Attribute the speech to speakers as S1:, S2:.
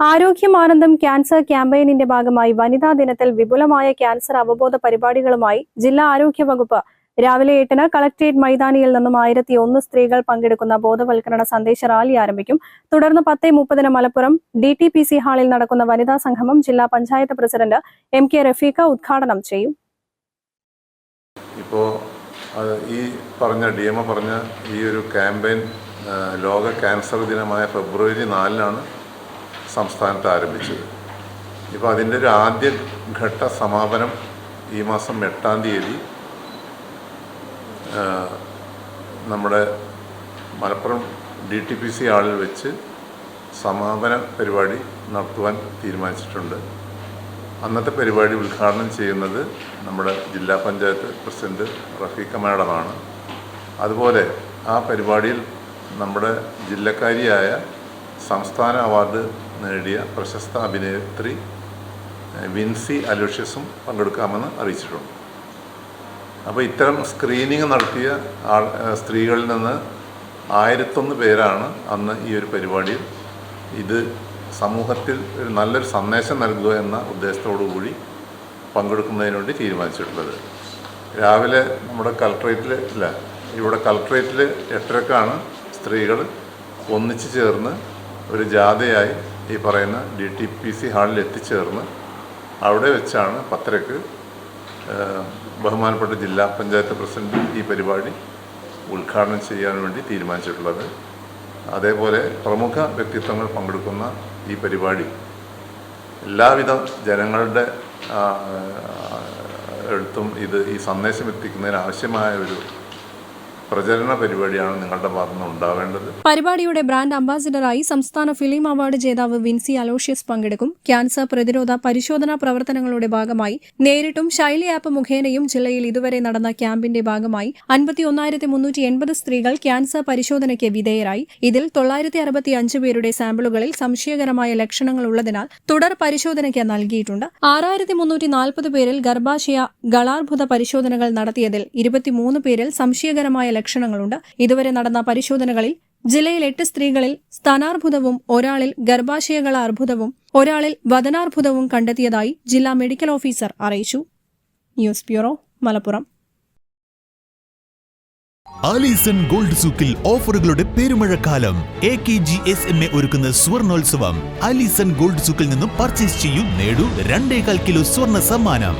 S1: ആരോഗ്യമാനന്ദം cancer ക്യാമ്പയിനിന്റെ ഭാഗമായി വനിതാ ദിനത്തിൽ വിപുലമായ ക്യാൻസർ അവബോധ പരിപാടികളുമായി ജില്ലാ ആരോഗ്യ വകുപ്പ് രാവിലെ എട്ടിന് കളക്ട്രേറ്റ് മൈതാനിയിൽ നിന്നും ആയിരത്തി ഒന്ന് സ്ത്രീകൾ പങ്കെടുക്കുന്ന ബോധവൽക്കരണ സന്ദേശ റാലി ആരംഭിക്കും. തുടർന്ന് പത്തേ മുപ്പതിന് Malappuram D T P C ഹാളിൽ നടക്കുന്ന വനിതാ സംഗമം ജില്ലാ panchayat president M K Rafeeqa ഉദ്ഘാടനം ചെയ്യും.
S2: ഇപ്പോൾ ഈ പറഞ്ഞ ഡി എം പറഞ്ഞ ഈ ഒരു ക്യാമ്പയിൻ ലോക ക്യാൻസർ ദിനമായ ഫെബ്രുവരി നാലിനാണ് സംസ്ഥാനത്ത് ആരംഭിച്ചത്. ഇപ്പോൾ അതിന്റെ ഒരു ആദ്യ ഘട്ട സമാപനം ഈ മാസം എട്ടാം തീയതി നമ്മുടെ Malappuram D T P C ആളിൽ വെച്ച് സമാപന പരിപാടി നടത്തുവാൻ തീരുമാനിച്ചിട്ടുണ്ട്. അന്നത്തെ പരിപാടി ഉദ്ഘാടനം ചെയ്യുന്നത് നമ്മുടെ ജില്ലാ പഞ്ചായത്ത് പ്രസിഡന്റ് റഫീഖ മാഡമാണ്. അതുപോലെ ആ പരിപാടിയിൽ നമ്മുടെ ജില്ലക്കാരിയായ സംസ്ഥാന അവാർഡ് നേടിയ പ്രശസ്ത അഭിനേത്രി വിൻസി അലോഷ്യസും പങ്കെടുക്കാമെന്ന് അറിയിച്ചിട്ടുണ്ട്. അപ്പോൾ ഇത്തരം സ്ക്രീനിങ് നടത്തിയ ആൾ സ്ത്രീകളിൽ നിന്ന് ആയിരത്തൊന്ന് പേരാണ് അന്ന് ഈ ഒരു പരിപാടിയിൽ ഇത് സമൂഹത്തിൽ ഒരു നല്ലൊരു സന്ദേശം നൽകുക എന്ന ഉദ്ദേശത്തോടു കൂടി പങ്കെടുക്കുന്നതിന് വേണ്ടി തീരുമാനിച്ചിട്ടുള്ളത്. രാവിലെ നമ്മുടെ കളക്ട്രേറ്റിൽ ഇല്ല ഇവിടെ കളക്ട്രേറ്റിൽ എട്ടരക്കാണ് സ്ത്രീകൾ ഒന്നിച്ചു ചേർന്ന് ഒരു ജാഥയായി ഈ പറയുന്ന ഡി ടി പി സി ഹാളിൽ എത്തിച്ചേർന്ന് അവിടെ വെച്ചാണ് പത്രക്ക് ബഹുമാനപ്പെട്ട ജില്ലാ പഞ്ചായത്ത് പ്രസിഡന്റ് ഈ പരിപാടി ഉദ്ഘാടനം ചെയ്യാൻ വേണ്ടി തീരുമാനിച്ചിട്ടുള്ളത്. അതേപോലെ പ്രമുഖ വ്യക്തിത്വങ്ങൾ പങ്കെടുക്കുന്ന ഈ പരിപാടി എല്ലാവിധ ജനങ്ങളുടെ എടുത്തും ഇത് ഈ സന്ദേശം എത്തിക്കുന്നതിന് ആവശ്യമായ ഒരു പ്രചരണ പരിപാടിയാണ് നിങ്ങളുടെ ഉണ്ടാവേണ്ടത്.
S1: പരിപാടിയുടെ ബ്രാൻഡ് അംബാസിഡറായി സംസ്ഥാന ഫിലിം അവാർഡ് ജേതാവ് വിൻസി അലോഷ്യസ് പങ്കെടുക്കും. ക്യാൻസർ പ്രതിരോധ പരിശോധനാ പ്രവർത്തനങ്ങളുടെ ഭാഗമായി നേരിട്ടും ശൈലി ആപ്പ് മുഖേനയും ജില്ലയിൽ ഇതുവരെ നടന്ന ക്യാമ്പിന്റെ ഭാഗമായി അൻപത്തിയൊന്നായിരത്തി മുന്നൂറ്റി എൺപത് സ്ത്രീകൾ ക്യാൻസർ പരിശോധനയ്ക്ക് വിധേയരായി. ഇതിൽ തൊള്ളായിരത്തി അറുപത്തി അഞ്ച് പേരുടെ സാമ്പിളുകളിൽ സംശയകരമായ ലക്ഷണങ്ങൾ ഉള്ളതിനാൽ തുടർ പരിശോധനയ്ക്ക് നൽകിയിട്ടുണ്ട്. ആറായിരത്തി മുന്നൂറ്റി നാൽപ്പത് പേരിൽ ഗർഭാശയ ഗളാർഭുത പരിശോധനകൾ നടത്തിയതിൽ ഇരുപത്തിമൂന്ന് പേരിൽ സംശയകരമായ ലക്ഷണങ്ങളുണ്ട്. ഇതുവരെ നടന്ന പരിശോധനകളിൽ ജില്ലയിൽ എട്ട് സ്ത്രീകളിൽ സ്ഥാനാർബുദവും ഒരാളിൽ ഗർഭാശയകള അർബുദവും ഒരാളിൽ വദനാർബുദവും കണ്ടെത്തിയതായി ജില്ലാ മെഡിക്കൽ ഓഫീസർ അറിയിച്ചു. News bureau Malappuram.
S3: Alison gold സൂക്കിൽ ഓഫറുകളുടെ പെരുമഴക്കാലം. A K G S M A ഒരുക്കുന്ന സ്വർണോത്സവം. ആലീസൺ ഗോൾഡ് സൂക്കിൽ നിന്നും പർച്ചേസ് ചെയ്യൂ നേടൂ രണ്ടേകാൽ കിലോ സ്വർണ സമ്മാനം.